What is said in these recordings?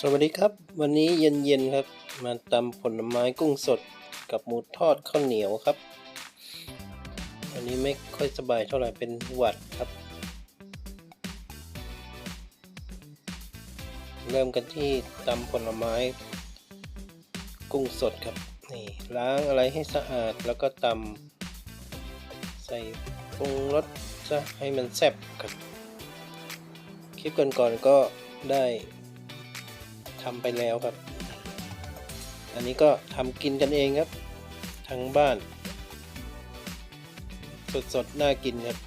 สวัสดีครับ วันนี้เย็นๆครับ มาตำผลไม้กุ้งสดกับหมูทอดข้าวเหนียวครับวันนี้ไม่ค่อยสบายเท่าไหร่เป็นหวัดครับ เริ่มกันที่ตำผลไม้ กุ้งสดครับนี่ล้างอะไรให้สะอาดแล้วก็ตำใส่ปรุงรสจะให้มันแซ่บครับ คลิปก่อนๆก็ได้ ทำไปแล้วครับ อันนี้ก็ทำกินกันเองครับ ทั้งบ้าน สดๆ น่ากินครับ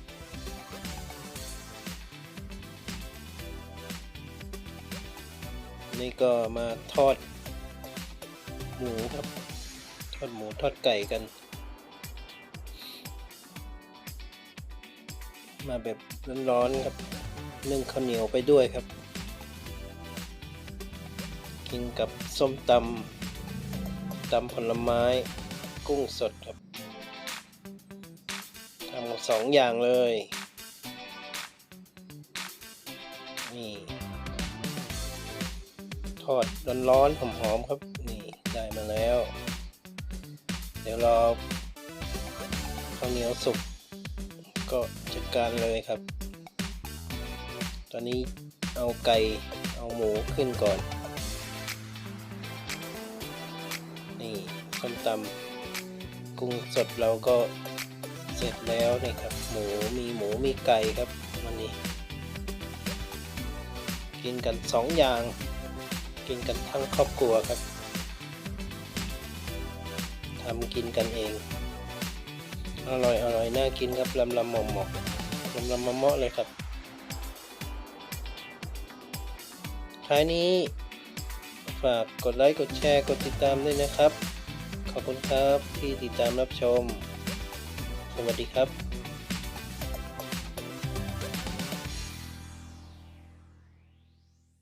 นี่ก็มาทอดหมูครับ ทอดหมูทอดไก่กัน มาแบบร้อนๆครับนึ่งข้าวเหนียวไปด้วยครับ กินกับส้มตำตำผลไม้กุ้งสดครับทำสองอย่างเลย นี่ทอดร้อนๆหอมๆครับ นี่ได้มาแล้ว เดี๋ยวรอข้าวเหนียวสุกก็จัดการเลยครับ ตอนนี้เอาไก่ เอาหมูขึ้นก่อน ส้มตำกุ้งสดเราก็เสร็จแล้วนี่ครับ หมูมีหมูมีไก่ครับวันนี้ กินกันสองอย่าง กินกันทั้งครอบครัวครับทำกินกันเอง อร่อยอร่อยน่ากินครับลำลำหมอมหมอลำลำมะเมาะเลยครับท้ายนี้ฝากกดไลค์ กดแชร์ กดติดตามด้วยนะครับ ขอบคุณครับที่ติดตามรับชม สวัสดีครับ